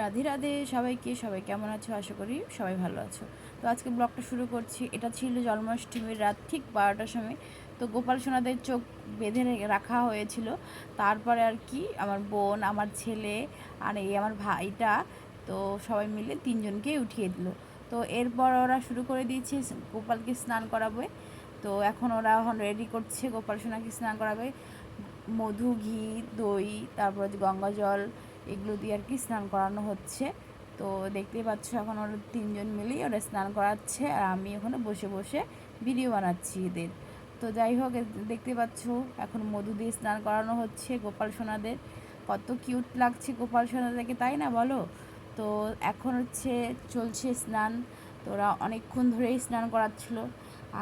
রাধে রাধে সবাইকে, সবাই কেমন আছো? আশা করি সবাই ভালো আছো। তো আজকে ব্লগটা শুরু করছি। এটা ছিল জন্মাষ্টমীর রাত ঠিক বারোটার সময়। তো গোপাল সোনাদের চোখ বেঁধে রাখা হয়েছিল। তারপরে আর কি, আমার বোন, আমার ছেলে আর এই আমার ভাইটা, তো সবাই মিলে তিনজনকে উঠিয়ে দিল। তো এরপর ওরা শুরু করে দিয়েছে গোপালকে স্নান করাবে। তো এখন ওরা এখন রেডি করছে গোপাল সোনাকে স্নান করাবে। মধু, ঘি, দই, তারপর গঙ্গা জল এগুলো দিয়ে আর কি স্নান করানো হচ্ছে। তো দেখতেই পাচ্ছ এখন ওরা তিনজন মিলেই ওরা স্নান করাচ্ছে আর আমি ওখানে বসে বসে ভিডিও বানাচ্ছি এদের। তো যাই হোক দেখতে পাচ্ছ এখন মধু দিয়ে স্নান করানো হচ্ছে গোপাল সোনাদের। কত কিউট লাগছে গোপাল সোনাদেরকে, তাই না বলো? তো এখন হচ্ছে চলছে স্নান। তো ওরা অনেকক্ষণ ধরেই স্নান করাচ্ছিল।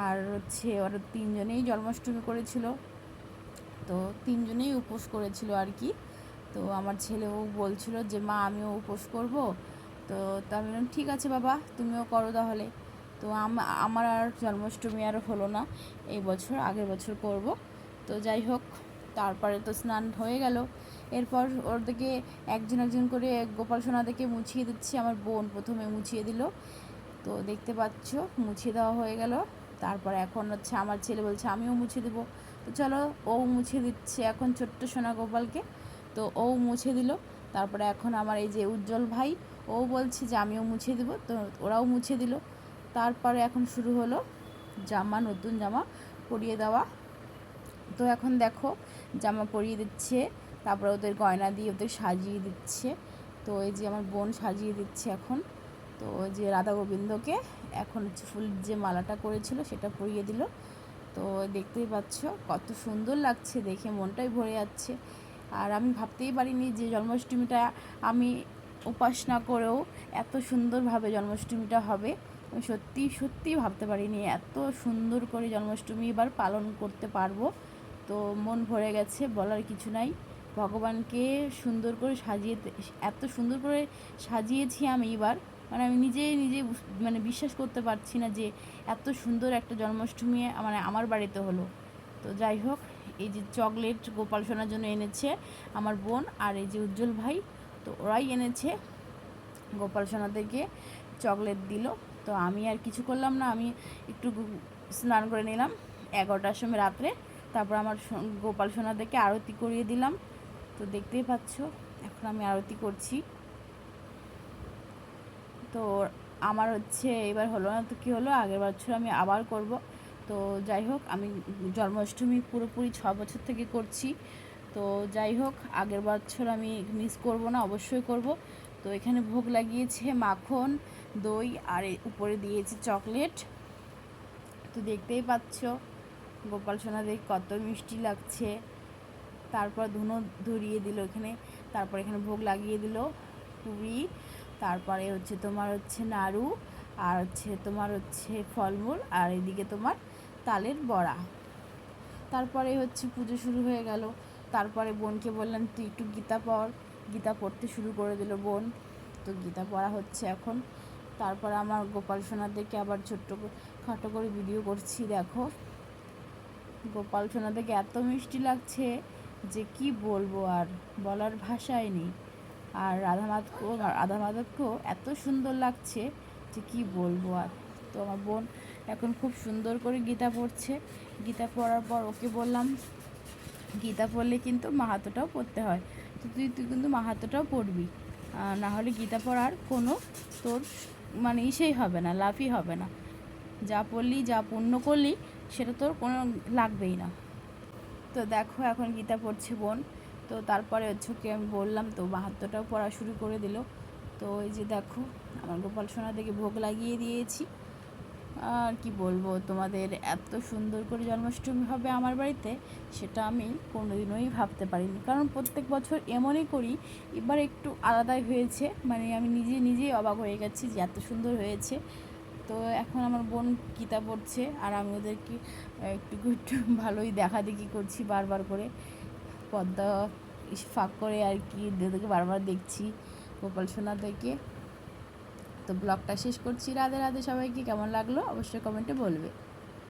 আর হচ্ছে ওরা তিনজনেই জন্মাষ্টমী করেছিল। তো তিনজনেই উপোস করেছিল আর কি। তো আমার ছেলেও বলছিল যে, মা, আমিও উপোস করব। তো তো আমি বললাম, ঠিক আছে বাবা, তুমিও করো তাহলে। তো আম- আমার আর জন্মাষ্টমী আর হলো না, এই বছর, আগের বছর করব। তো যাই হোক, তারপরে তো স্নান হয়ে গেল। এরপর ওর দিকে একজন একজন করে গোপাল সোনাদেরকে মুছিয়ে দিচ্ছি, আমার বোন প্রথমে মুছিয়ে দিল। তো দেখতে পাচ্ছ, মুছিয়ে দেওয়া হয়ে গেল। তারপর এখন হচ্ছে আমার ছেলে বলছে, আমিও মুছে দেবো। তো চলো, ও মুছে দিচ্ছে এখন ছোট্ট সোনা গোপালকে। তো ও মুছে দিল। তারপরে এখন আমার এই যে উজ্জ্বল ভাই, ও বলছে যে আমিও মুছে দেবো। তো ওরাও মুছে দিল। তারপরে এখন শুরু হলো জামা, নতুন জামা পরিয়ে দেওয়া। তো এখন দেখো জামা পরিয়ে দিচ্ছে, তারপরে ওদের গয়না দিয়ে ওদের সাজিয়ে দিচ্ছে। তো এই যে আমার বোন সাজিয়ে দিচ্ছে এখন। তো যে রাধা গোবিন্দকে এখন হচ্ছে ফুল যে মালাটা করেছিল সেটা পরিয়ে দিল। তো দেখতেই পাচ্ছ কত সুন্দর লাগছে দেখে, মনটাই ভরে যাচ্ছে। আর আমি ভাবতেই পারিনি যে জন্মাষ্টমীটা আমি উপাসনা করেও এত সুন্দরভাবে জন্মাষ্টমীটা হবে। আমি সত্যি সত্যি ভাবতে পারিনি এত সুন্দর করে জন্মাষ্টমী এবার পালন করতে পারব। তো মন ভরে গেছে, বলার কিছু নাই। ভগবানকে সুন্দর করে সাজিয়ে এত সুন্দর করে সাজিয়েছি আমি এবার। মানে আমি নিজেই নিজে মানে বিশ্বাস করতে পারছি না যে এত সুন্দর একটা জন্মাষ্টমী মানে আমার বাড়িতে হলো। তো যাই হোক এই যে চকলেট গোপাল সোনার জন্য এনেছে আমার বোন আর এই যে উজ্জ্বল ভাই, তো ওরাই এনেছে। গোপাল সোনা সোনাদেরকে চকলেট দিল। তো আমি আর কিছু করলাম না, আমি একটু স্নান করে নিলাম এগারোটার সময় রাত্রে। তারপর আমার গোপাল সোনাদেরকে আরতি করিয়ে দিলাম। তো দেখতেই পাচ্ছ, এখন আমি আরতি করছি। তো আমার হচ্ছে, এবার হলো না তো কী হলো, আগের বছর আমি আবার করব। তো যাই হোক, আমি জন্মাষ্টমী পুরোপুরি ছ বছর থেকে করছি। তো যাই হোক, আগের বছর আমি মিস করব না, অবশ্যই করব। তো এখানে ভোগ লাগিয়েছে মাখন, দই, আর উপরে দিয়েছে চকলেট। তো দেখতেই পাচ্ছ, গোপাল সোনাদের কত মিষ্টি লাগছে। তারপর ধুনো ধরিয়ে দিল এখানে, তারপর এখানে ভোগ লাগিয়ে দিল পুরি। তারপরে হচ্ছে তোমার হচ্ছে নাড়ু। আর হচ্ছে তোমার হচ্ছে ফলমূল, আর এদিকে তোমার তালের বড়া। তারপরে হচ্ছে পুজো শুরু হয়ে গেল। তারপরে বোনকে বললাম, তুই একটু গীতা পড়। গীতা পড়তে শুরু করে দিল বোন। তো গীতা পড়া হচ্ছে এখন। তারপর আমার গোপাল সোনাদেরকে আবার ছোট্ট খাটো করে ভিডিও করছি, দেখো। গোপাল সোনাদেরকে এত মিষ্টি লাগছে যে কি বলব আর বলার ভাষাই নেই। আর রাধা মাধবকেও রাধা মাধবকেও এত সুন্দর লাগছে। যে কি বলব আর? তো আমার বোন এখন খুব সুন্দর করে গীতা পড়ছে। গীতা পড়ার পর ওকে বললাম, গীতা পড়লে কিন্তু মাহাতোটাও পড়তে হয়। তো তুই তুই কিন্তু মাহাতোটাও পড়বি। না হলে গীতা পড়ার কোনো তোর মানে ইসেই হবে না, লাভই হবে না। যা পড়লি, যা পূর্ণ করলি, সেটা তোর কোনো লাগবেই না। তো দেখো এখন গীতা পড়ছে বোন। তো তারপরে হচ্ছে আমি বললাম, তো বাহাত্তরটাও পড়া শুরু করে দিল। তো এই যে দেখো, আমার গোপাল সোনা থেকে ভোগ লাগিয়ে দিয়েছি। আর কি বলব, তোমাদের এত সুন্দর করে জন্মাষ্টমী হবে আমার বাড়িতে, সেটা আমি কোনোদিনই ভাবতে পারিনি। কারণ প্রত্যেক বছর এমনই করি, এবার একটু আলাদাই হয়েছে। মানে আমি নিজে নিজেই অবাক হয়ে গেছি যে এত সুন্দর হয়েছে। তো এখন আমার বোন গীতা পড়ছে, আর আমি ওদেরকে একটু একটু ভালোই দেখা দেখি করছি বারবার করে। পদ্মা ফাঁক করে আর কি, ওদেরকে বারবার দেখছি। গোপাল থেকে তো ব্লগটা শেষ করছি। রাধে রাধে সবাইকে। কেমন লাগল? অবশ্যই কমেন্টে বলবে।